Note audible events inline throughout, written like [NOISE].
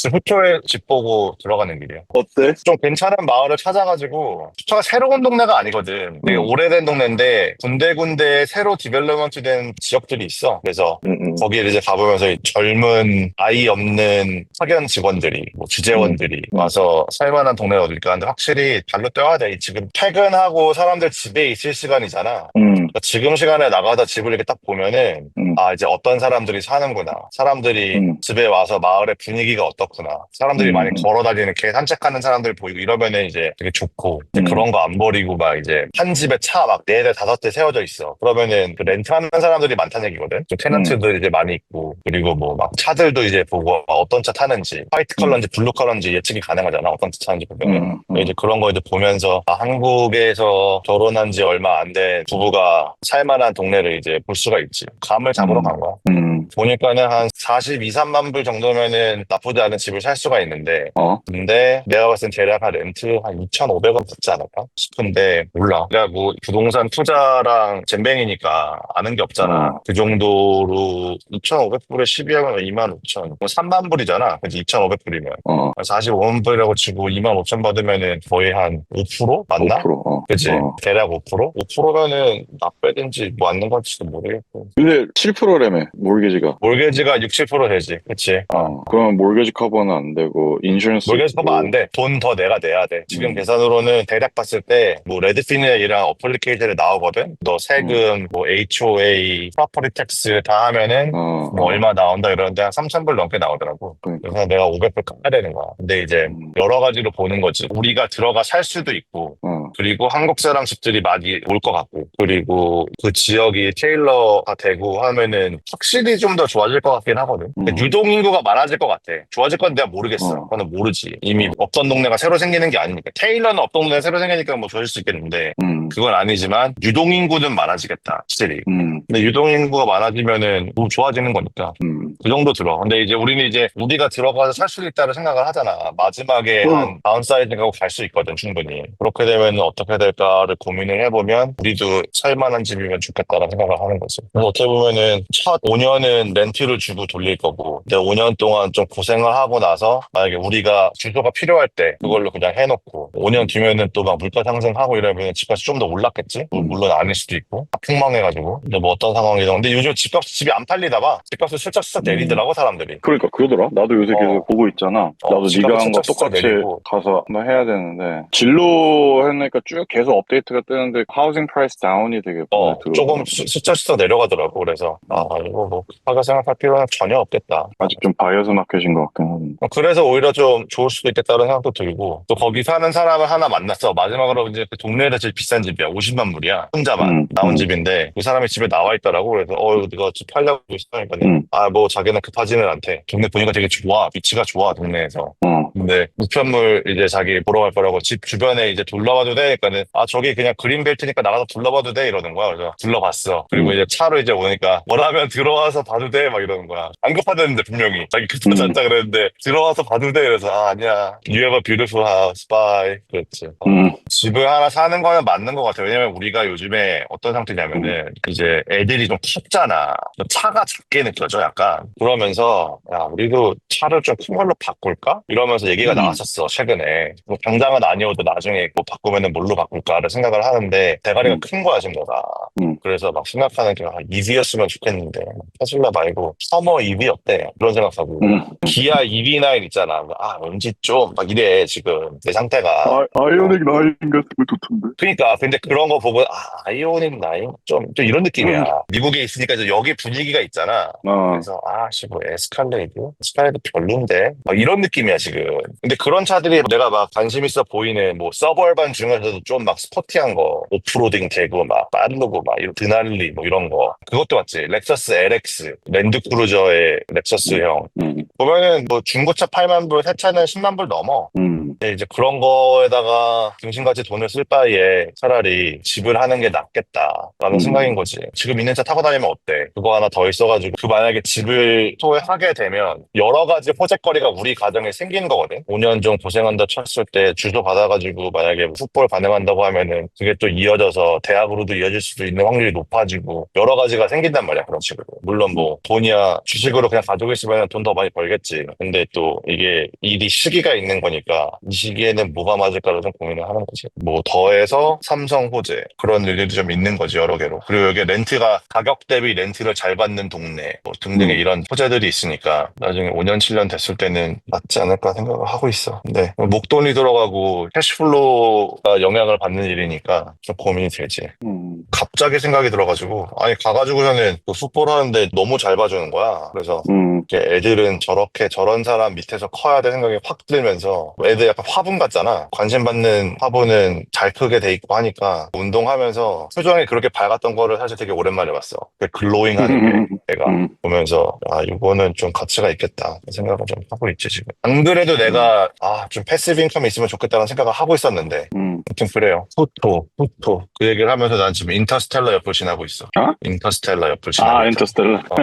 지금 후초에 집 보고 들어가는 길이야. 어때? 좀 괜찮은 마을을 찾아가지고 후초가 새로운 동네가 아니거든. 되게 음. 오래된 동네인데 군데군데 새로 디벨롭먼트 된 지역들이 있어. 그래서 응, 응. 거기를 이제 가보면서 이 젊은 아이 없는 학연 직원들이 뭐 주재원들이 음. 와서 살만한 동네가 어딜까 하는데 확실히 발로 뛰어야 돼. 지금 퇴근하고 사람들 집에 있을 시간이잖아. 응. 그러니까 지금 시간에 나가다 집을 이렇게 딱 보면은 음. 아 이제 어떤 사람들이 사는구나 사람들이 음. 집에 와서 마을의 분위기가 어떻 구나 사람들이 음. 많이 걸어 다니는 개 산책하는 사람들 보이고 이러면은 이제 되게 좋고 이제 음. 그런 거 안 버리고 막 이제 한 집에 차 막 네 대 다섯 대 세워져 있어 그러면은 그 렌트하는 사람들이 많다는 얘기거든 좀 테넌트들 이제 많이 있고 그리고 뭐 막 차들도 이제 보고 막 어떤 차 타는지 화이트 컬러인지 블루 컬러인지 예측이 가능하잖아 어떤 차 타는지 보면은 음, 음. 이제 그런 거 이제 보면서 아, 한국에서 결혼한 지 얼마 안 된 부부가 살만한 동네를 이제 볼 수가 있지. 감을 잡으러 음. 간 거야. 음. 보니까는 한 42, 3만 불 정도면은 나쁘지 않은 집을 살 수가 있는데 어? 근데 내가 봤을 땐 대략 한 렌트 한 2,500원 받지 않을까 싶은데 몰라. 내가 뭐 부동산 투자랑 잼뱅이니까 아는 게 없잖아. 어. 그 정도로 2,500불에 12하면 2만 5천. 3만 불이잖아. 그래서 2,500불이면. 어. 45원 불이라고 치고 2만 5천 받으면은 거의 한 5% 맞나? 5%. 어. 그치? 어. 대략 5%? 5%면은 나빼든지 뭐 맞는 건지도 모르겠고. 근데 7%래며, 몰게지가. 몰게지가 6, 7% 되지. 그치? 어. 그러면 몰게지 커버 는 안 되고, 인슈런스. 몰게지 커버 안 돼. 돈 더 내가 내야 돼. 지금 음. 계산으로는 대략 봤을 때, 뭐, 레드피니이랑 어플리케이션에 나오거든? 너 세금, 뭐, HOA, 프로퍼티 텍스 다 하면은, 어. 뭐, 얼마 나온다 이러는데 한 3,000불 넘게 나오더라고. 그러니까. 그래서 내가 500불 까야 되는 거야. 근데 이제, 음. 여러 가지로 보는 거지. 우리가 들어가 살 수도 있고, 어. 그리고 한국 사람 집들이 많이 올 것 같고 그리고 그 지역이 테일러가 되고 하면은 확실히 좀 더 좋아질 것 같긴 하거든 근데 음. 유동 인구가 많아질 것 같아 좋아질 건 내가 모르겠어 어. 그거는 모르지 이미 없던 동네가 새로 생기는 게 아니니까 테일러는 없던 동네가 새로 생기니까 뭐 좋아질 수 있겠는데 음. 그건 아니지만 유동인구는 많아지겠다 확실히 음. 근데 유동인구가 많아지면은 뭐 좋아지는 거니까 음. 그 정도 들어. 근데 이제 우리는 이제 우리가 들어가서 살 수 있다고 생각을 하잖아. 마지막에 어. 한 다운사이딩하고 갈 수 있거든, 충분히. 그렇게 되면 어떻게 될까를 고민을 해보면 우리도 살만한 집이면 좋겠다라는 생각을 하는 거지. 그래서 어떻게 보면은 첫 5년은 렌트를 주고 돌릴 거고, 근데 5년 동안 좀 고생을 하고 나서 만약에 우리가 주소가 필요할 때 그걸로 그냥 해놓고 5년 뒤면은 또 막 물가 상승하고 이러면 집값이 좀더 올랐겠지? 뭐 음. 물론 아닐 수도 있고. 폭망해가지고. 근데 뭐 어떤 상황이든. 근데 요즘 집값, 집이 안 팔리다 봐. 집값을 슬쩍 슬쩍 내리더라고, 사람들이. 그러니까 그러더라. 나도 요새 어. 계속 보고 있잖아. 어, 나도 네가 한거 슬쩍슬쩍 똑같이 내리고. 가서 한번 해야 되는데 진로 해놓으니까 쭉 계속 업데이트가 뜨는데 하우싱 프라이스 다운이 되게 어. 조금 수- 슬쩍슬쩍 내려가더라고. 그래서, 아, 이거 뭐, 급하게 생각할 필요는 전혀 없겠다. 아직 좀 바이어스 마켓인 것 같긴 하던데. 어, 그래서 오히려 좀 좋을 수도 있겠다는 생각도 들고, 또 거기 사는 사람을 하나 만났어. 마지막으로 이제 그 동네에서 제일 비싼 집 이야. 50만 불이야. 혼자만 음, 나온 음. 집인데, 그 사람이 집에 나와 있더라고. 그래서, 어, 이거 집 팔려고 있어. 그러니까, 음. 아, 뭐, 자기는 급하지는 않대. 동네 보니까 되게 좋아. 위치가 좋아, 동네에서. 어. 근데 우편물 이제 자기 보러 갈 거라고 집 주변에 이제 둘러봐도 돼? 그러니까는 아 저기 그냥 그린벨트니까 나가서 둘러봐도 돼? 이러는 거야. 그래서 둘러봤어. 그리고 음. 이제 차로 이제 오니까 뭐라면 [LAUGHS] 들어와서 봐도 돼? 막 이러는 거야. 안 급하다는데 분명히 자기 급하지 음. 않다 그랬는데 들어와서 봐도 돼? 그래서 아 아니야. You have a beautiful house. Bye. 그랬지. 어. 음. 집을 하나 사는 거는 맞는 것 같아. 왜냐면 우리가 요즘에 어떤 상태냐면은 이제 애들이 좀 컸잖아. 차가 작게 느껴져 약간. 그러면서 야 우리도 차를 좀 큰 걸로 바꿀까? 이러면서 얘기가 음. 나왔었어 최근에. 뭐 당장은 아니어도 나중에 뭐 바꾸면은 뭘로 바꿀까를 생각을 하는데 대가리가 음. 큰 거야 지금 내가. 음. 그래서 막 생각하는 게 아, EV였으면 좋겠는데 테슬라 말고 서머 EV 어때? 그런 생각하고. 음. 기아 EV9 있잖아. 아 왠지 좀 막 이래 지금 내 상태가. 아, 아이오닉 라인 같은 거 좋던데. 그러니까 근데 그런 거 보고 아 아이오닉 나인 좀, 좀 이런 느낌이야. 음. 미국에 있으니까 이제 여기 분위기가 있잖아. 어. 그래서 아씨 뭐 에스칼레이드 에스칼레이드 별론데 막 이런 느낌이야 지금. 근데 그런 차들이 내가 막 관심 있어 보이는 뭐 서버반 중에서도 좀 막 스포티한 거 오프로딩 되고 막 빠르고 막 이런 드날리 뭐 이런 거 그것도 맞지. 렉서스 LX 랜드크루저의 렉서스형 음. 보면은 뭐 중고차 8만 불, 새 차는 10만 불 넘어. 음. 근데 이제 그런 거에다가 등신같이 돈을 쓸 바에 차라리 집을 하는 게 낫겠다라는 음. 생각인 거지. 지금 있는 차 타고 다니면 어때? 그거 하나 더 있어가지고 그 만약에 집을 소유하게 되면 여러 가지 호재거리가 우리 가정에 생기는 거거든. 5년 좀 고생한다 쳤을 때 주소 받아가지고 만약에 풋볼 가능한다고 하면은 그게 또 이어져서 대학으로도 이어질 수도 있는 확률이 높아지고 여러 가지가 가치가 생긴단 말이야 그런 식으로. 물론 뭐 돈이야 주식으로 그냥 가지고 있으면 돈 더 많이 벌겠지. 근데 또 이게 일이 시기가 있는 거니까 이 시기에는 뭐가 맞을까를 좀 고민을 하는 거지. 뭐 더해서 삼성 호재 그런 일들이 좀 있는 거지 여러 개로. 그리고 여기 렌트가 가격 대비 렌트를 잘 받는 동네 뭐 등등의 음. 이런 호재들이 있으니까 나중에 5년 7년 됐을 때는 맞지 않을까 생각을 하고 있어. 근데 목돈이 들어가고 캐시플로우가 영향을 받는 일이니까 좀 고민이 되지. 음. 갑자기 생각이 들어가지고 아니 가가지고 서는 또 fut볼 하는데 너무 잘 봐주는 거야 그래서 음. 이렇게 애들은 저렇게 저런 사람 밑에서 커야 돼 생각이 확 들면서 애들 약간 화분 같잖아 관심 받는 화분은 잘 크게 돼 있고 하니까 운동하면서 표정이 그렇게 밝았던 거를 사실 되게 오랜만에 봤어 그 글로잉 하는 게 내가 음. 보면서 아 이거는 좀 가치가 있겠다 생각을 좀 하고 있지 지금 안 그래도 내가 아 좀 패시브 인컴이 있으면 좋겠다는 생각을 하고 있었는데 음. 아무튼 그래요. 후토, 후토. 그 얘기를 하면서 난 지금 인터스텔라 옆을 지나고 있어. 어? 인터스텔라 옆을 지나고 아, 있다. 인터스텔라. 어.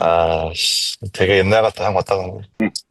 아, 씨. 되게 옛날 같다. 한 왔다 간 거.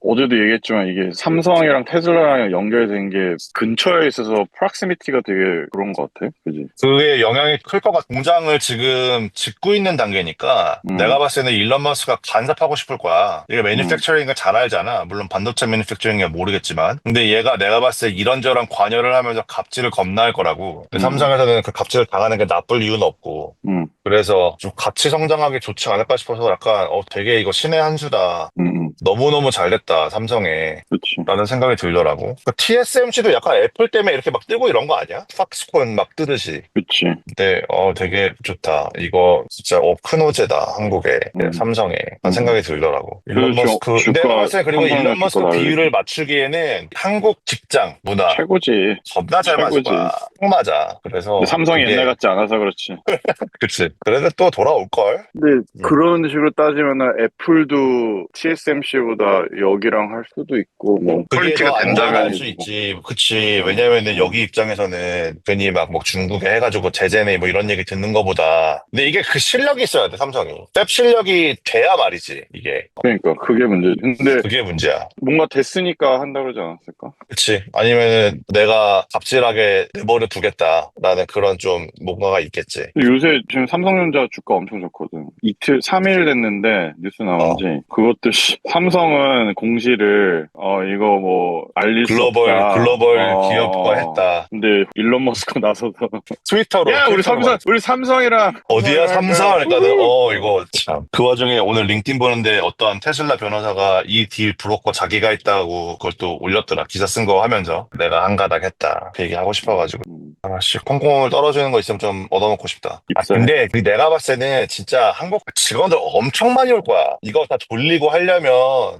어제도 얘기했지만 이게 삼성이랑 테슬라랑 연결된 게 근처에 있어서 프락시미티가 되게 그런 것 같아. 그지? 그게 영향이 클 것 같아. 공장을 지금 짓고 있는 단계니까 음. 내가 봤을 때는 일론 머스크가 간섭하고 싶을 거야. 이게 매니팩처링을 잘 알잖아. 물론 반도체 매니팩처링이야 모르겠지만. 근데 얘가 내가 봤을 때 이런저런 관여를 하면서 갑 질을 겁나 할 거라고. 근데 음. 삼성에서는 그 갑질을 당하는 게 나쁠 이유는 없고. 음. 그래서 좀 같이 성장하기 좋지 않을까 싶어서 약간 어 되게 이거 신의 한 수다. 음. 음. 너무너무 잘 됐다 삼성에 그렇지. 라는 생각이 들더라고. 그 TSMC도 약간 애플 때문에 이렇게 막 뜨고 이런 거 아니야? 팍스콘 막 뜨듯이. 그렇지. 근데 어 되게 좋다. 이거 진짜 어, 큰 호재다 한국에 음. 삼성에 라는 음. 생각이 들더라고. 그 일론 주- 머스크 내가 봤을 때 그리고 일론 머스크 비율을 맞추기에는 한국 직장 문화 최고지. 겁나 잘 최고지. 딱 맞아. 그래서 삼성이 그게- 옛날 같지 않아서 그렇지. [LAUGHS] 그치. 그래도 또 돌아올 걸. 근데 그런 식으로 따지면은 애플도 TSMC보다 여기랑 할 수도 있고 뭐 퀄리티가 된다면 수 있지. 그치. 왜냐면은 여기 입장에서는 괜히 막 뭐 중국에 해가지고 제재네 뭐 이런 얘기 듣는 거보다. 근데 이게 그 실력이 있어야 돼, 삼성이. 랩 실력이 돼야 말이지, 이게. 그러니까 그게 문제지. 근데 그게 문제야. 뭔가 됐으니까 한다 그러지 않았을까? 그치. 아니면은 내가 갑질하게 내버려 두겠다라는 그런 좀 뭔가가 있겠지. 요새 지금 삼성전자 주가 엄청 좋거든. 이틀, 3일 됐는데 뉴스 나온지 그것도 씨, 삼성은 공시를 어 이거 뭐 알릴 글로벌. 글로벌 어, 기업과 했다. 근데 일론 머스크 나서서 [LAUGHS] 트위터로. 야 우리 삼성 우리 삼성이랑 어디야 삼성? 하니까는 어 이거 참 그 와중에 오늘 링크인 보는데 어떠한 테슬라 변호사가 이 딜 브로커 자기가 있다고 그걸 또 올렸더라 기사 쓴 거 하면서 내가 한가닥 했다 그 얘기 하고 싶어가지고. 음, 아씨 콩콩을 떨어지는 거 있으면 좀 얻어먹고 싶다. 아 입사해. 근데 그 내가 봤을 때는 진짜 한국 직원들 엄청 많이 올 거야. 이거 다 돌리고 하려면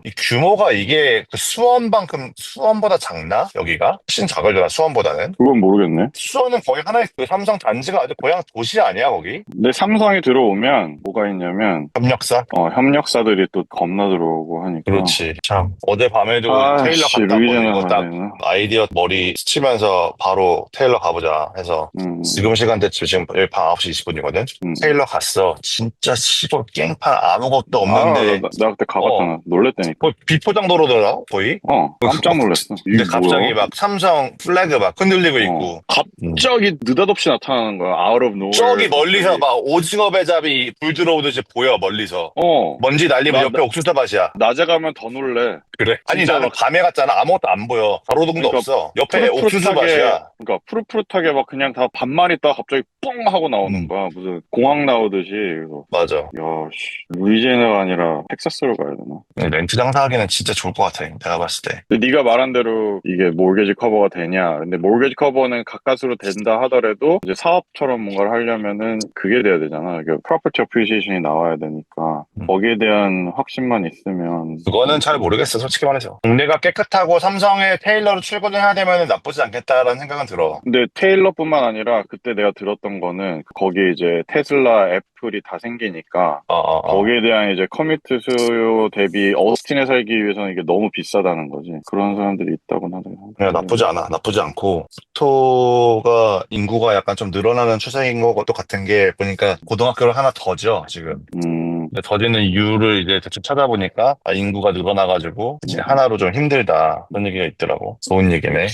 이 규모가 이게 그 수원만큼 수원보다 작나? 여기가? 훨씬 작을려나 수원보다는? 그건 모르겠네. 수원은 거의 하나의 그 삼성 단지가 아주 고향 도시 아니야 거기? 근데 삼성이 들어오면 뭐가 있냐면 협력사? 어, 협력사들이 또 겁나 들어오고 하니까. 그렇지. 참. 어젯밤에도 아, 테일러 씨, 갔다 루이지애나 왔고, 딱 아이디어 머리 스치면서 바로 테일러 가보자 해서 음, 지금 시간대쯤 지금 여기 밤 9시 20분이거든? 음. 테일러 갔어. 진짜 시골 깽판 아무것도 없는데 아, 나, 나 그때 가봤잖아. 놀랬다니까. 거의 비포장 도로더라 거의? 어, 깜짝 놀랐어. 근데 갑자기 뭐야? 막 삼성 플래그 막 흔들리고 있고 어, 갑자기 느닷없이 나타나는 거야. Out of nowhere. 저기 멀리서 막 오징어 배잡이 불 들어오듯이 보여 멀리서 어. 먼지 날리면 나- 옆에 옥수수 밭이야 낮에 가면 더 놀래. 그래? 아니 나는 막- 밤에 갔잖아 아무것도 안 보여 가로등도 그러니까 없어 옆에 옥수수 푸릇푸릇하게, 밭이야 그러니까 푸릇푸릇하게 막 그냥 다 반만 있다가 갑자기 뻥 하고 나오는 음. 거야. 무슨 공항 나오듯이. 그래서 맞아 야, 씨. 루이지애나가 아니라 텍사스로 가야 되나? 렌트 장사하기는 진짜 좋을 것 같아. 내가 봤을 때. 근데 네가 말한 대로 이게 몰게지 커버가 되냐? 근데 몰게지 커버는 가까스로 된다 하더라도 이제 사업처럼 뭔가를 하려면은 그게 돼야 되잖아. 이게 프로퍼티 어프리시에이션이 나와야 되니까 음. 거기에 대한 확신만 있으면 그거는 잘 모르겠어, 솔직히 말해서. 동네가 깨끗하고 삼성에 테일러로 출근을 해야 되면 나쁘지 않겠다라는 생각은 들어. 근데 테일러뿐만 아니라 그때 내가 들었던 거는 거기에 이제 테슬라, 애플이 다 생기니까 어, 어, 어. 거기에 대한 이제 커뮤니티 수요 대비 어스틴에 살기 위해서는 이게 너무 비싸다는 거지. 그런 사람들이 있다고 하더라고. 그냥 나쁘지 않아. 나쁘지 않고. 스토가 인구가 약간 좀 늘어나는 추세인 것도 같은 게 보니까 고등학교를 하나 더 져, 지금. 음, 더디는 이유를 이제 대충 찾아보니까 아, 인구가 늘어나가지고 이제 하나로 좀 힘들다 그런 얘기가 있더라고. 좋은 얘기네.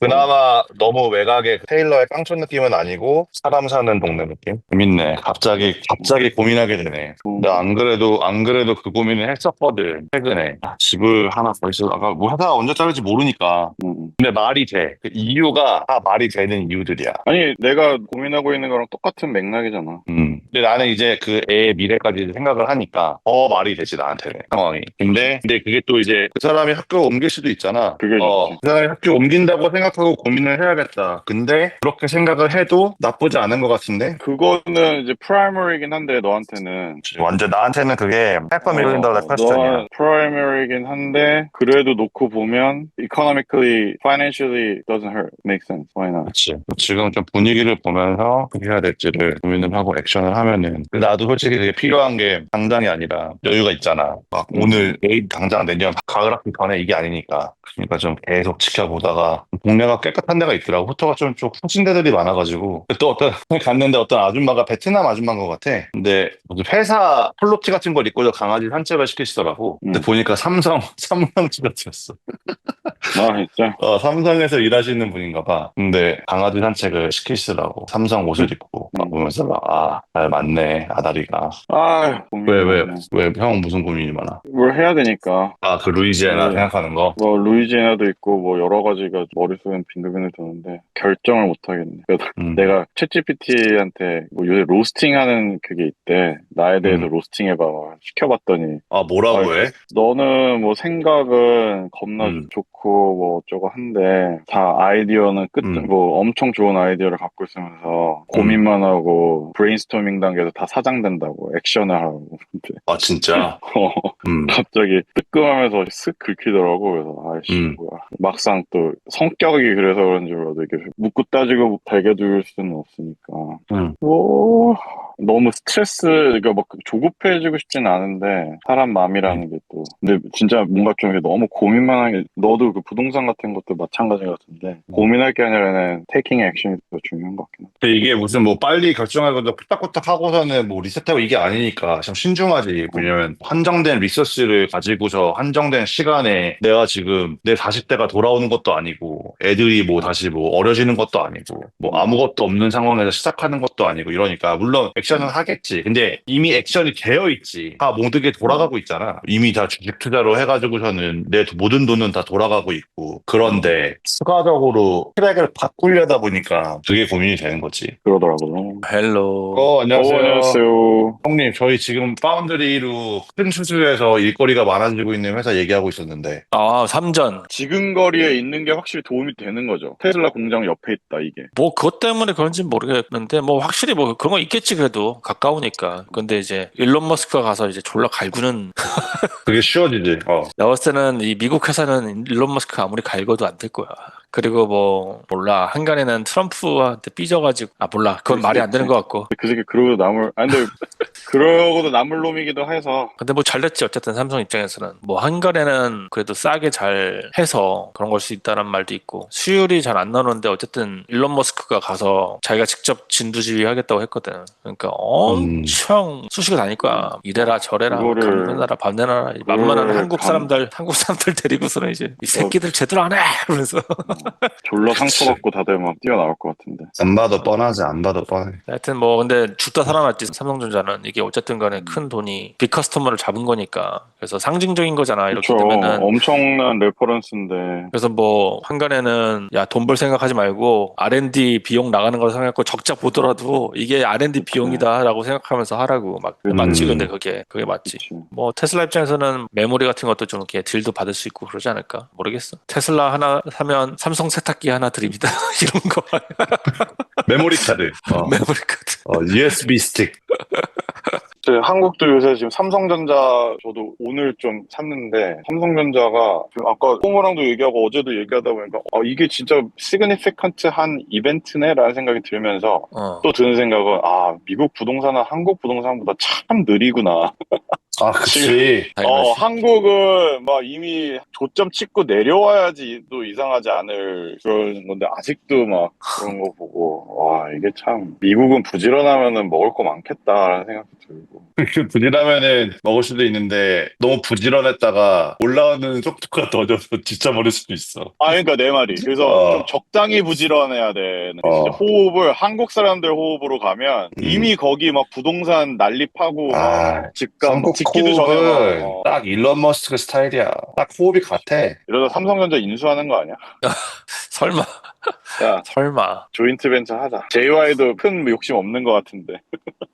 그나마 너무 외곽의 테일러의 깡촌 느낌은 아니고 사람 사는 동네 느낌? 재밌네. 갑자기 갑자기 고민하게 되네. 근데 안 그래도 안 그래도 그 고민을 했었거든 최근에 아, 집을 하나 벌써 아까 뭐 회사가 언제 자를지 모르니까 음, 음. 근데 말이 돼. 그 이유가 다 말이 되는 이유들이야. 아니 내가 고민하고 있는 거랑 똑같은 맥락이잖아. 음. 근데 나는 이제 그 애의 미래까지 생각을 하니까 더 말이 되지 나한테는 상황이. 근데 근데 그게 또 이제 그 사람이 학교 옮길 수도 있잖아. 그게 어, 좋지. 그 사람이 학교 옮긴다고 생각하고 고민을 해야겠다. 근데 그렇게 생각을 해도 나쁘지 않은 것 같은데. 그거는 이제 프라이머리긴 한데 너한테는 완전 나한테는 그게 8 million dollar 어, question이야. 너는 프라이머리긴 한데 그래도 놓고 보면 economically, financially doesn't hurt. Make sense. Why not? 그치. 지금 좀 분위기를 보면서 어떻게 해야 될지를 고민을 하고 액션을 하면은 나도 솔직히 되게 필요한 게 당장이 아니라 여유가 있잖아. 막 음. 오늘 내일 당장 내년 가을 학기 전에 이게 아니니까. 그러니까 좀 계속 지켜보다가 동네가 깨끗한 데가 있더라고. 호터가 좀, 좀 후진 데들이 많아가지고 또 어떤 [LAUGHS] 갔는데 어떤 아줌마가 베트남 아줌마인 것 같아. 근데 무슨 회사 폴로티 같은 걸 입고 서 강아지 산책을 시키시더라고. 근데 음. 보니까 삼성 [LAUGHS] 삼성집이었어. 아 진짜. 어, 삼성에서 일하시는 분인가 봐. 근데 강아지 산책을 시키시더라고. 삼성 옷을 입고. 막 음. 보면서 막, 아, 잘 맞네, 아다리가. 아 왜, 왜, 왜, 형 무슨 고민이 많아? 뭘 해야 되니까. 아, 그 루이지애나 네. 생각하는 거? 뭐 루이지애나도 있고 뭐 여러 가지가 머릿속엔 빙글빙글 도는데 결정을 못 하겠네. 그래서 음. 내가 챗GPT한테 뭐 요새 로스팅 하는 그게 있대. 나에 대해서 음. 로스팅 해봐. 시켜봤더니 아, 뭐라고. 해? 너는 뭐 생각은 겁나 음. 좋고 뭐 어쩌고 한데 다 아이디어는 끝, 음. 뭐 엄청 좋은 아이디어를 갖고 있으면서 고민만 하고 브레인스토밍 단계에서 다 사장된다고 액션을 하라고. 아, 진짜? [LAUGHS] 어, 음. 갑자기 뜨끔하면서 쓱 긁히더라고. 그래서 아이씨 음. 뭐야. 막상 또 성격이 그래서 그런지 몰라도 이렇게 묻고 따지고 베개둘 수는 없으니까. 음. 뭐 너무 스트레스 그러니까 막 조급해지고 싶진 않은데 사람 마음이라는 게 또 근데 진짜 뭔가 좀 너무 고민만 하게 너도 그 부동산 같은 것도 마찬가지 같은데 음. 고민할 게 아니라는 테이킹 액션이 더 중요한 것 같긴 해. 근데 이게 무슨 뭐 빨리 결정하고 후딱후딱 하고서는 뭐 리셋하고 이게 아니니까 참 신중하지. 왜냐면 한정된 리소스를 가지고서 한정된 시간에 내가 지금 내 40대가 돌아오는 것도 아니고 애들이 뭐 다시 뭐 어려지는 것도 아니고 뭐 아무것도 없는 상황에서 시작하는 것도 아니고 이러니까 물론 액션은 하겠지. 근데 이미 액션이 되어 있지. 다 모든 게 돌아가고 있잖아. 이미 다 주식 투자로 해가지고서는 내 모든 돈은 다 돌아가고 있고 그런데 추가적으로 트랙을 바꾸려다 보니까 그게 고민이 되는 거지. 그러더라고요. 헬로. 어, 안녕하세요. 어, 안녕하세요. 형님, 저희 지금 파운드리로 큰 수주에서 일거리가 많아지고 있는 회사 얘기하고 있었는데. 아, 삼전. 지금 거리에 있는 게 확실히 도움이 되는 거죠. 테슬라 공장 옆에 있다 이게. 뭐, 그것 때문에 그런지 모르겠는데, 뭐, 확실히 뭐, 그런 거 있겠지, 그래도. 가까우니까. 근데 이제, 일론 머스크가 가서 이제 졸라 갈구는, 그게 쉬워지지. 어. 봤을 때는 이 미국 회사는 일론 머스크 아무리 갈궈도 안 될 거야. 그리고 뭐, 몰라. 한간에는 트럼프한테 삐져가지고, 아, 몰라. 그건 말이 안 되는 것 같고. 그 새끼 그러고도 남을 아니 근데 그러고도 남을 놈이기도 해서. 근데 뭐 잘 됐지. 어쨌든 삼성 입장에서는. 뭐 한간에는 그래도 싸게 잘 해서 그런 걸 수 있다는 말도 있고. 수율이 잘 안 나오는데 어쨌든 일론 머스크가 가서 자기가 직접 진두지휘 하겠다고 했거든. 그러니까 엄청 수시가 다닐 거야. 이래라 저래라. 그거를- 밤내나라 만만한 그거를 한국 감- 사람들 한국 사람들 데리고서는 이제 이 새끼들 제대로 안 해! 그러면서 졸라 상처받고 다들 막 뛰어나올 것 같은데. 안 봐도 뻔하지, 안 봐도 뻔해. 하여튼 뭐 근데 죽다 살아났지 삼성전자는. 이게 어쨌든 간에 큰 돈이 빅 커스터머를 잡은 거니까. 그래서 상징적인 거잖아 이렇게 그렇죠. 되면은. 엄청난 레퍼런스인데. 그래서 뭐 한간에는 야 돈 벌 생각하지 말고 R&D 비용 나가는 걸 생각하고 적자 보더라도 이게 R&D 비용이다라고 생각하면서 하라고. 막 음. 맞지 근데 그게. 그게 맞지. 그치. 뭐 테슬라 입장에서는 메모리 같은 것도 좀 이렇게 딜도 받을 수 있고 그러지 않을까? 모르겠어. 테슬라 하나 사면 삼성 세탁기 하나 드립니다 [LAUGHS] 이런 거 메모리 카드. 어. [LAUGHS] 메모리 카드 어, USB 스틱. 저 한국도 요새 지금 삼성전자 저도 오늘 좀 샀는데 삼성전자가 지금 아까 홍모랑도 얘기하고 어제도 얘기하다 보니까 아, 이게 진짜 시그니피컨트한 이벤트네라는 생각이 들면서 어. 또 드는 생각은 아 미국 부동산은 한국 부동산보다 참 느리구나. [LAUGHS] 아, 그치. 어. 한국은 막 이미 조점 찍고 내려와야지 또 이상하지 않을 그런 건데 아직도 막 그런 거 보고 와 이게 참 미국은 부지런하면은 먹을 거 많겠다라는 생각도 들고 그 부지런하면은 먹을 수도 있는데 너무 부지런했다가 올라오는 속도가 더져서 지쳐버릴 수도 있어. 아 그러니까 내 말이 그래서 어. 좀 적당히 부지런해야 되는 어. 진짜 호흡을 한국 사람들 호흡으로 가면 음. 이미 거기 막 부동산 난립하고 막 아, 집값 전에 막 호흡은 어, 딱 일론 머스크 스타일이야. 딱 호흡이 같아. 이러다 삼성전자 인수하는 거 아니야? [LAUGHS] 설마 야 [LAUGHS] 설마 조인트 벤처 하자. JY도 큰 욕심 없는 것 같은데.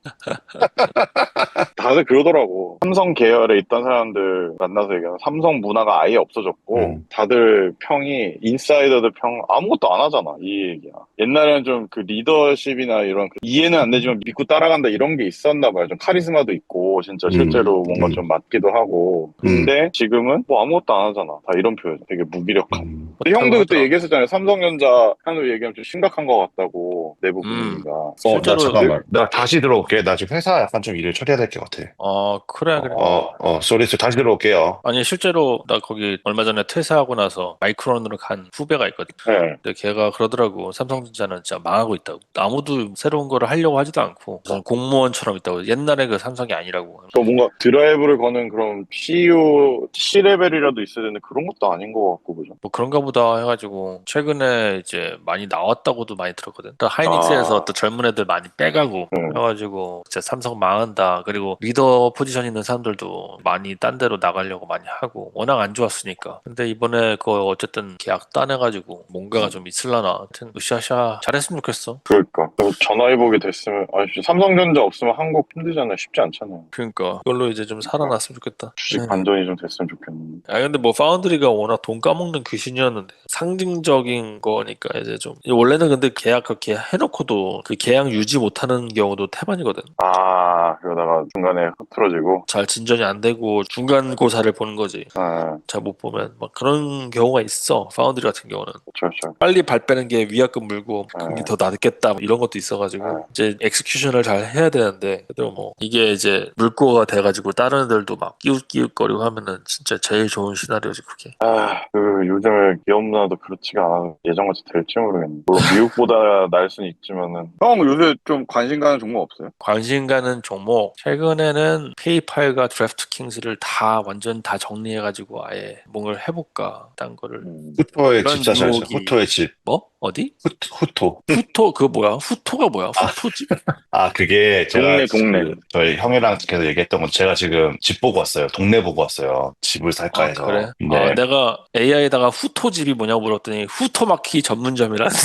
[LAUGHS] 다들 그러더라고. 삼성 계열에 있던 사람들 만나서 얘기하면 삼성 문화가 아예 없어졌고, 음. 다들 평이, 인사이더들 평 아무것도 안 하잖아. 이 얘기야. 옛날에는 좀 그 리더십이나 이런 그 이해는 안 되지만 믿고 따라간다 이런 게 있었나 봐요. 좀 카리스마도 있고, 진짜 실제로 뭔가 음. 좀 맞기도 하고. 근데 지금은 뭐 아무것도 안 하잖아. 다 이런 표현. 되게 무기력한. 음. 근데 형도 그때 하더라. 얘기했었잖아요. 삼성전자 하는 얘기하면 좀 심각한 것 같다고 내부 음. 분위기가. 어, 실제로 나 잠깐만. 나 다시 들어올게. 나 지금 회사 약간 좀 일을 처리해야 될 것 같아. 어 그래 그래 어, 어, 쏘리, 다시 들어올게요. 아니 실제로 나 거기 얼마 전에 퇴사하고 나서 마이크론으로 간 후배가 있거든 네. 근데 걔가 그러더라고 삼성전자는 진짜 망하고 있다고 아무도 새로운 거를 하려고 하지도 않고 무슨 공무원처럼 있다고 옛날에 그 삼성이 아니라고 또 뭔가 드라이브를 거는 그런 CEO, C레벨이라도 있어야 되는데 그런 것도 아닌 것 같고, 그죠? 뭐 그런가 보다 해가지고 최근에 이제 많이 나왔다고도 많이 들었거든. 또 하이닉스에서 아. 또 젊은 애들 많이 빼가고 음. 해가지고 진짜 삼성 망한다. 그리고 리더 포지션 있는 사람들도 많이 딴 데로 나가려고 많이 하고 워낙 안 좋았으니까. 근데 이번에 그거 어쨌든 계약 따내가지고 뭔가가 좀 있을라나. 하여튼 으쌰으쌰 잘했으면 좋겠어. 그러니까. 또 전화해보게 됐으면, 아, 삼성전자 없으면 한국 힘들잖아요. 쉽지 않잖아요. 그러니까 이걸로 이제 좀 살아났으면 좋겠다. 주식 네. 반전이 좀 됐으면 좋겠는데. 아 근데 뭐 파운드리가 워낙 돈 까먹는 귀신이었는데 상징적인 거니까 이제 좀 원래는 근데 계약 그렇게 해놓고도 그 계약 유지 못하는 경우도 태반이거든. 아, 그러다가 중간에 흐트러지고, 잘 진전이 안 되고 중간 고사를 보는 거지. 아, 잘못 보면 막 그런 경우가 있어. 파운드리 같은 경우는 그렇죠, 그렇죠. 빨리 발 빼는 게 위약금 물고 금리 네. 더 낮겠다 뭐 이런 것도 있어가지고 네. 이제 엑스큐션을 잘 해야 되는데 그래도 뭐 이게 이제 물꼬가 돼가지고 다른 애들도 막 끼웃끼웃거리고 하면은 진짜 제일 좋은 시나리오지 그게. 아, 그 요즘에 기업 문화도 그렇지가 않아서 예전같이 될지 모르겠네. 물론 미국보다 [LAUGHS] 날 수는 있지만은. 형 요새 좀 관심 가는 종목 없어요? 관심 가는 종목 최근에는 페이팔과 드래프트킹스를 다 완전 다 정리해가지고 아예 뭔가를 해볼까 딴 거를 음. 후토의 집. 유혹이- 후토의 집. 뭐 어디 후, 후토. 후토 그거 뭐야 후토가 뭐야 후토지 아, 그게 제가 동네, 동네. 그 저희 형이랑 계속 얘기했던 건 제가 지금 집 보고 왔어요. 동네 보고 왔어요. 집을 살까 아, 해서. 그래 네. 어, 내가 AI에다가 후토 집이 뭐냐고 물었더니 후토마키 전문점이라는데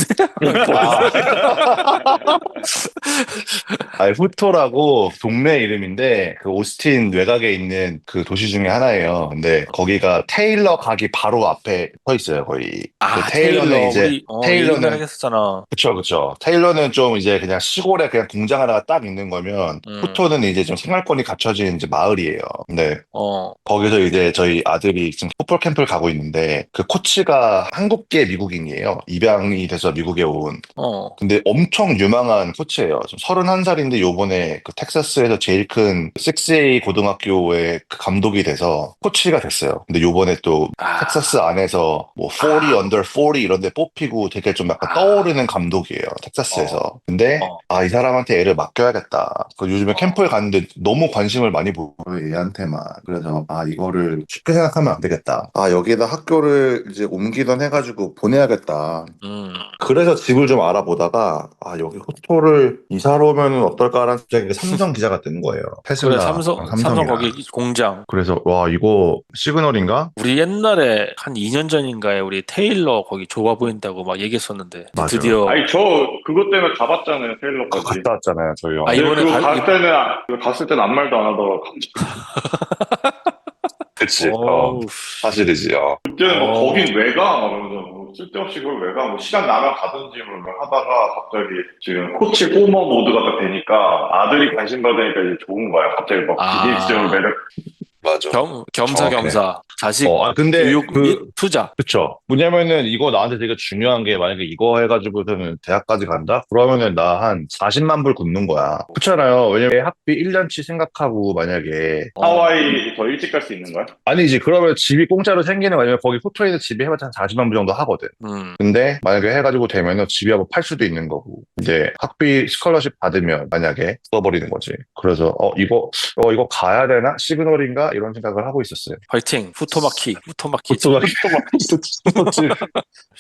아니, 후토라고 동네 이름인데 그 오스틴 외곽에 있는 그 도시 중에 하나예요. 근데 거기가 테일러 가기 바로 앞에 서 있어요, 거의. 아 그 테일러는 이제 우리 어, 테일러는- 했었잖아 그쵸, 그쵸. 테일러는 좀 이제 그냥 시골에 그냥 공장 하나가 딱 있는 거면, 음. 후토는 이제 좀 생활권이 갖춰진 이제 마을이에요. 근데 어 거기서 이제 저희 아들이 지금 풋볼 캠프를 가고 있는데, 그 코치가 한국계 미국인이에요. 입양이 돼서 미국에 온. 어. 근데 엄청 유망한 코치예요. 지금 31살인데 요번에 그 텍사스에서 제일 큰 6A 고등학교의 그 감독이 돼서 코치가 됐어요. 근데 요번에 또 아, 텍사스 안에서 뭐 40, under 40 이런 데 뽑히고 되게 좀 약간 떠오르는 감독이에요. 텍사스에서. 근데 어. 아, 이 사람한테 애를 맡겨야겠다. 그 요즘에 캠프에 갔는데 너무 관심을 많이 보 얘한테만. 그래서 아, 이거를 쉽게 생각하면 안 되겠다. 아, 여기에다 학교를 이제 옮기던 해가지고 보내야겠다. 음. 그래서 집을 좀 알아보다가 아 여기 호토를 이사로 오면 어떨까라는 생각이 삼성 기자가 뜬 거예요. 테슬라 그래 삼성 어, 삼성. 거기 공장 그래서 와 이거 시그널인가? 우리 옛날에 한 2년 전인가에 우리 테일러 거기 좋아 보인다고 막 얘기했었는데 맞아. 드디어 아니, 저 그것 때문에 가봤잖아요, 테일러까지. 갔다 왔잖아요 저희요. 아, 이번에 가- 갔을 이번- 때는, 아- 갔을 때는 아무 말도 안 하다가 [LAUGHS] 그치. 어, 어우, 사실이지. 어. 그때는 막 어. 거긴 왜 가? 그러면서 뭐 쓸데없이 그걸 왜 가? 뭐 시간 나면 가든지 뭐 하다가 갑자기 지금 코치 포머 모드가 딱 되니까 아들이 관심 받으니까 이제 좋은 거야. 갑자기 막 아. 비즈니스적으로 매력. 맞아. 겸, 겸사겸사 자식 어, 아, 근데 교육 그, 및 투자. 그쵸. 뭐냐면은 이거 나한테 되게 중요한 게 만약에 이거 해가지고서는 대학까지 간다? 그러면은 나 한 40만 불 굽는 거야. 그렇잖아요. 왜냐면 학비 1년치 생각하고 만약에 어. 하와이 더 일찍 갈 수 있는 거야? 아니지. 그러면 집이 공짜로 생기는 거냐면 거기 포토에 있는 집이 해봤자 한 40만 불 정도 하거든. 음. 근데 만약에 해가지고 되면은 집이 한번 팔 수도 있는 거고 이제 학비 스컬러십 받으면 만약에 써버리는 거지. 그래서 어 이거 어 이거 가야 되나 시그널인가 이런 생각을 하고 있었어요. 화이팅. 후토마키. 후토마키. 막 [LAUGHS]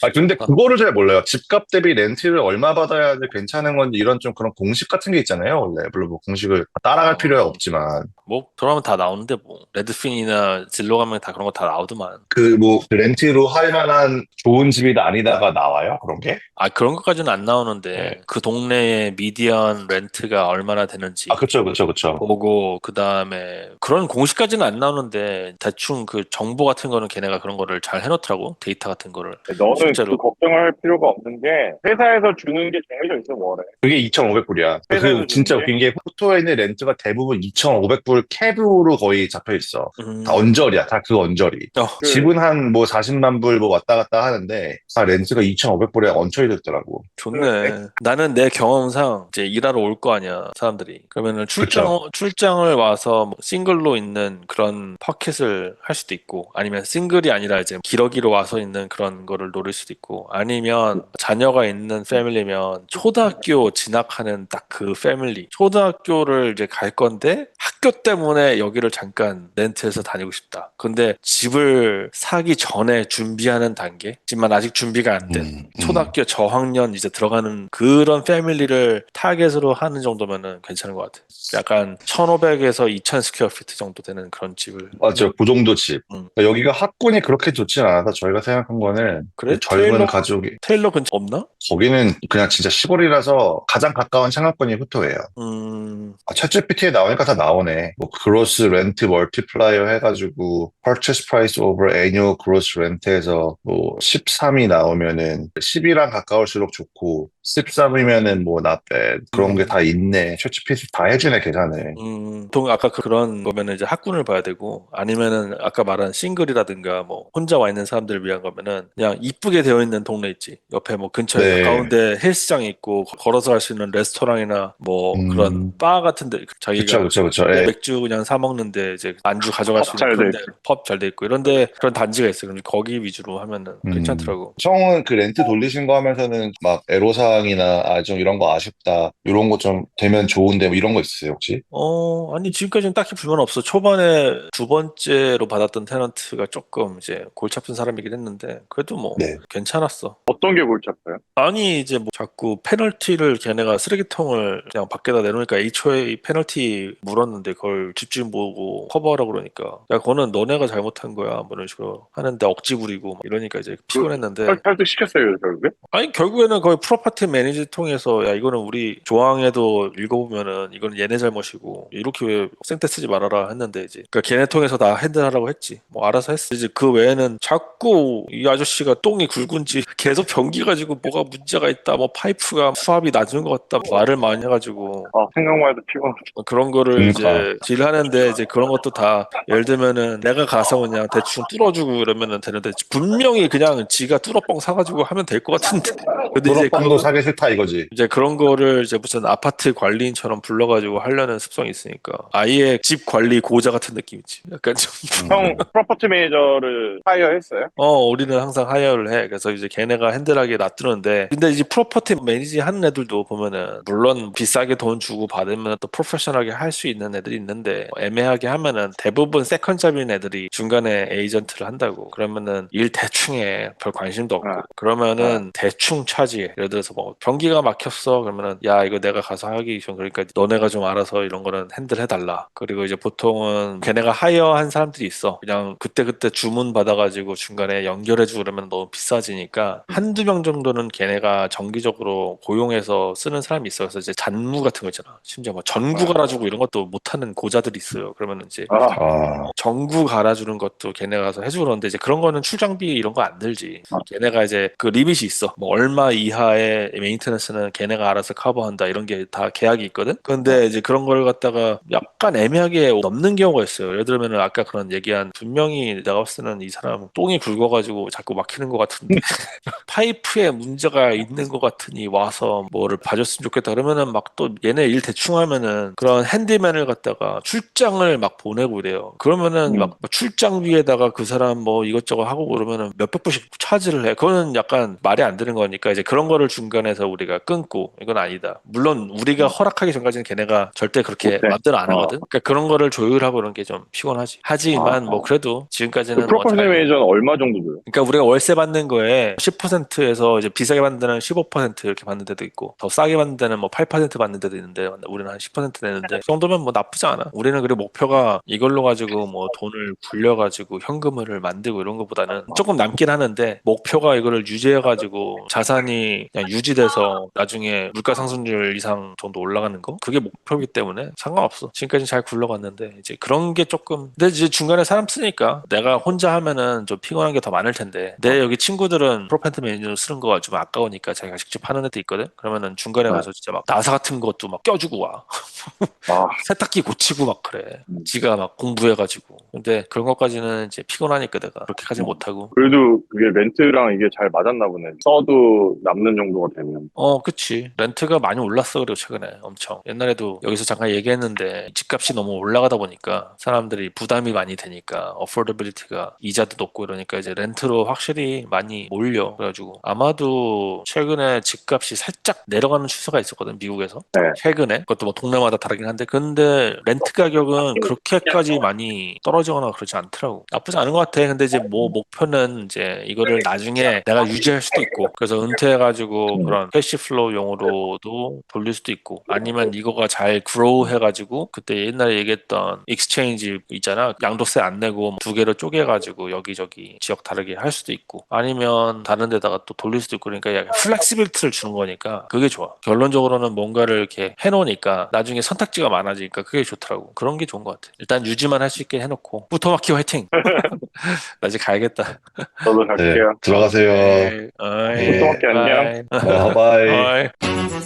아 근데 그거를 잘 몰라요. 집값 대비 렌트를 얼마 받아야 괜찮은 건지 이런 좀 그런 공식 같은 게 있잖아요. 원래 물론 뭐 공식을 따라갈 어. 필요야 없지만 뭐 그러면 다 나오는데 뭐 레드핀이나 진로 가면 다 그런 거 다 나오더만. 그 뭐 렌트로 할 만한 좋은 집이다 아니다가 나와요 그런 게? 아 그런 것까지는 안 나오는데 네. 그 동네의 미디언 렌트가 얼마나 되는지 아 그쵸 그쵸 그쵸. 보고 그 다음에 그런 공식까지는 안 나오는데 대충 그 정보 같은 거는 걔네가 그런 거를 잘 해놓더라고 데이터 같은 거를. 너는 실제로. 그 걱정을 할 필요가 없는 게 회사에서 주는 게 정해져 있어 뭐래. 그게 2,500불이야. 그 진짜 웃긴 게 포토에 있는 렌트가 대부분 2,500불 캡으로 거의 잡혀 있어. 음. 다 언저리야. 다 그 언저리. 어, 그- 집은 한 뭐 40만 불 뭐 왔다 갔다 하는데 다 렌트가 2,500불에 얹혀져 있더라고. 좋네. 나는 내 경험상 이제 일하러 올 거 아니야, 사람들이. 그러면은 출장, 출장을 와서 뭐 싱글로 있는 그런 퍼켓을 할 수도 있고, 아니면 싱글이 아니라 이제 기러기로 와서 있는 그런 거를 노릴 수도 있고, 아니면 자녀가 있는 패밀리면 초등학교 진학하는 딱 그 패밀리. 초등학교를 이제 갈 건데 학교 때문에 여기를 잠깐 렌트해서 다니고 싶다. 근데 집을 사기 전에 준비하는 단계? 지만 아직 준비가 안 된. 음, 초등학교 저학년 이제 들어가는 그런 패밀리를 타겟으로 하는 정도면은 괜찮은 것 같아. 약간 1,500에서 2,000 스퀘어 피트 정도 되는 그런 집을. 맞죠. 그 정도 집. 음. 그러니까 여기가 학군이 그렇게 좋진 않아서 저희가 생각한 거는 그래? 그 젊은 테일러? 가족이 테일러 근처 없나? 거기는 그냥 진짜 시골이라서 가장 가까운 창업권이 후토예요. 음, 아, 챗GPT에 나오니까 다 나오네. 뭐 그로스 렌트 멀티플라이어 해가지고 purchase price over annual gross rent에서 뭐 13이 나오면은 10이랑 가까울수록 좋고 13이면은 뭐 not bad 그런 게다 있네. 챗GPT 다 해주네 계산을. 음, 보통 아까 그런 거면은 이제 학군을 봐야 되고 아니면은 아까 말한 싱글이라든가 뭐 혼자 와 있는 사람들을 위한 거면은 그냥 이쁘게 되어 있는 동네 있지. 옆에 뭐 근처에 네. 가까운데 헬스장이 있고 걸어서 갈 수 있는 레스토랑이나 뭐 음. 그런 바 같은데 자기가 그쵸 그쵸 그쵸. 예. 맥주 그냥 사 먹는데 이제 안주 가져갈 수 있는 그런 돼 데, 펍잘 돼 있고 이런데 그런 단지가 있어요. 그럼 거기 위주로 하면은 음. 괜찮더라고. 형은 그 렌트 돌리신 거 하면서는 막 애로사항이나 아 좀 이런 거 아쉽다 이런 거 좀 되면 좋은데 뭐 이런 거 있으세요 혹시? 어, 아니 지금까지는 딱히 불만 없어. 초반에 두 번째로 받았던 테넌트가 조금 이제 골치 아픈 사람이긴 했는데 그래도 뭐 네. 괜찮았어. 어떤 게 골치 아파요? 아니 이제 뭐 자꾸 페널티를 걔네가 쓰레기통을 그냥 밖에다 내놓으니까 HOA 페널티 물었는데 그걸 집주인 보고 커버하라고 그러니까 야 그거는 너네가 잘못한 거야 뭐 이런 식으로 하는데 억지 부리고 막 이러니까 이제 피곤했는데 탈- 탈퇴 시켰어요 결국에? 아니 결국에는 거의 프로퍼티 매니지 통해서 야 이거는 우리 조항에도 읽어보면은 이거는 얘네 잘못이고 이렇게 왜 생태 쓰지 말아라 했는데 이제 그러니까 걔네 통해서 다 핸들하라고 했지 뭐 알아서 했어 이제 그 외에는 자꾸 이 아저씨가 똥이 굵은지 계속 변기 가지고 뭐가 문제가 있다 뭐 파이프가 수압이 낮은 것 같다 말을 많이 해가지고 아 생각만 해도 피곤. 뭐 그런 거를 그러니까. 이제 딜하는데 이제 그런 것도 다 예를 들면은 내가 가서 그냥 대충 뚫어주고 이러면은 되는데 분명히 그냥 지가 뚫어뻥 사가지고 하면 될 것 같은데 [LAUGHS] 근데 이제 그거 사기 싫다 이거지. 이제 그런 거를 이제 무슨 아파트 관리인처럼 불러가지고 하려는 습성이 있으니까 아예 집 관리 고자 같은 느낌이지 약간 좀 음. 형 프로퍼티 매니저를 하이어했어요? 어, 우리는 항상 하이어를 해. 그래서 이제 걔네가 핸들하게 놔두는데, 근데 이제 프로퍼티 매니지 하는 애들도 보면은, 물론 비싸게 돈 주고 받으면 또 프로페셔널하게 할 수 있는 애들이 있는데, 애매하게 하면은 대부분 세컨 잡인 애들이 중간에 에이전트를 한다고. 그러면은 일 대충에 별 관심도 없고, 아. 그러면은 대충 차지해. 예를 들어서 뭐, 변기가 막혔어. 그러면은, 야, 이거 내가 가서 하기 좀 그러니까 너네가 좀 알아서 이런 거는 핸들 해달라. 그리고 이제 보통은 걔네가 하이어한 사람들이 있어. 그냥 그때그때 주문 받아가지고 중간에 연결해주고 그러면 너무 비싸지니까 한두 명 정도는 걔네가 정기적으로 고용해서 쓰는 사람이 있어. 그래서 이제 잔무 같은 거 있잖아. 심지어 뭐 전구 갈아주고 이런 것도 못하는 고자들이 있어요. 그러면 이제 아 아, 전구 갈아주는 것도 걔네가 가서 해주고 그러는데 이제 그런 거는 출장비 이런 거 안 들지. 걔네가 이제 그 리밋이 있어. 뭐 얼마 이하의 메인테넌스는 걔네가 알아서 커버한다 이런 게 다 계약이 있거든. 근데 이제 그런 걸 갖다가 약간 애매하게 넘는 경우가 있어 요. 예를 들면 아까 그런 얘기한 두 분명히 내가 봤을 때는 이 사람 똥이 굵어가지고 자꾸 막히는 것 같은데 [LAUGHS] 파이프에 문제가 있는 것 같으니 와서 뭐를 봐줬으면 좋겠다 그러면은 막 또 얘네 일 대충 하면은 그런 핸디맨을 갖다가 출장을 막 보내고 이래요 그러면은 음. 막 출장비에다가 그 사람 뭐 이것저것 하고 그러면은 몇백 불씩 차지를 해 그거는 약간 말이 안 되는 거니까 이제 그런 거를 중간에서 우리가 끊고 이건 아니다 물론 우리가 허락하기 전까지는 걔네가 절대 그렇게. 맘대로 안 어. 하거든 그러니까 그런 거를 조율하고 그런 게좀 피곤하지 하지만 아, 뭐 어. 그래도 지금까지는 그뭐 프로퍼티 잘- 매니저는 얼마 정도 줘요? 그러니까 우리가 월세 받는 거에 10%에서 이제 비싸게 받는 데는 15% 이렇게 받는 데도 있고 더 싸게 받는 데는 뭐 8% 받는 데도 있는데 우리는 한 10% 내는데 그 정도면 뭐 나쁘지 않아. 우리는 그리고 목표가 이걸로 가지고 뭐 돈을 굴려 가지고 현금을 만들고 이런 것보다는 조금 남긴 하는데 목표가 이거를 유지해 가지고 자산이 그냥 유지돼서 나중에 물가 상승률 이상 정도 올라가는 거 그게 목표이기 때문에 상관없어. 지금까지 잘 굴러갔는데 이제 그런 게 조금 근데 이제 중간에 사람 쓰니까 내가 혼자 하면은 좀 피곤한 게 더 많을 텐데 내 여기 친구들은 프로펜트 매니저 쓰는 거가 좀 아까우니까 자기가 직접 하는 애도 있거든 그러면은 중간에 네. 가서 진짜 막 나사 같은 것도 막 껴주고 와 아, [LAUGHS] 세탁기 고치고 막 그래 음. 지가 막 공부해가지고 근데 그런 것까지는 이제 피곤하니까 내가 그렇게까지 음. 못하고 그래도 그게 렌트랑 이게 잘 맞았나 보네. 써도 남는 정도가 되면. 어, 그치. 렌트가 많이 올랐어, 그리고 최근에 엄청. 옛날에도 여기서 잠깐 얘기했는데 집값이 너무 올라가다 보니까 사람들이 부담이 많이 되니까 어포더빌리티가 이자도 높고 이러니까 이제 렌트로 확실히 많이 몰려. 그래가지고 아마도 최근에 집값이 살짝 내려가는 추세가 있었거든, 미국에서. 네. 최근에. 그것도 뭐 동네마다 다르긴 한데. 근데 렌트 가격은 그렇게까지 많이 떨어지거나 그러지 않더라고. 나쁘지 않은 것 같아. 근데 이제 뭐 목표는 이제 이거를 나중에 내가 유지할 수도 있고. 그래서 은퇴해가지고 그런 캐시플로우용으로도 돌릴 수도 있고. 아니면 이거가 잘 그로우 해가지고 그때 옛날에 얘기했던 익스체인 지 있잖아. 양도세 안 내고 두 개로 쪼개가지고 여기저기 지역 다르게 할 수도 있고. 아니면 다른 데다가 또 돌릴 수도 있고. 그러니까 약간 플렉시빌티를 주는 거니까 그게 좋아. 결론적으로는 뭔가를 이렇게 해놓으니까 나중에 선택지가 많아지니까 그게 좋더라고. 그런 게 좋은 것 같아. 일단 유지만 할 수 있게 해놓고. 부토마키 화이팅! [LAUGHS] 나 이제 가야겠다. 저도 네, 갈게요. 들어가세요. 어이, 네. 부토마키 안녕. 바이. 어.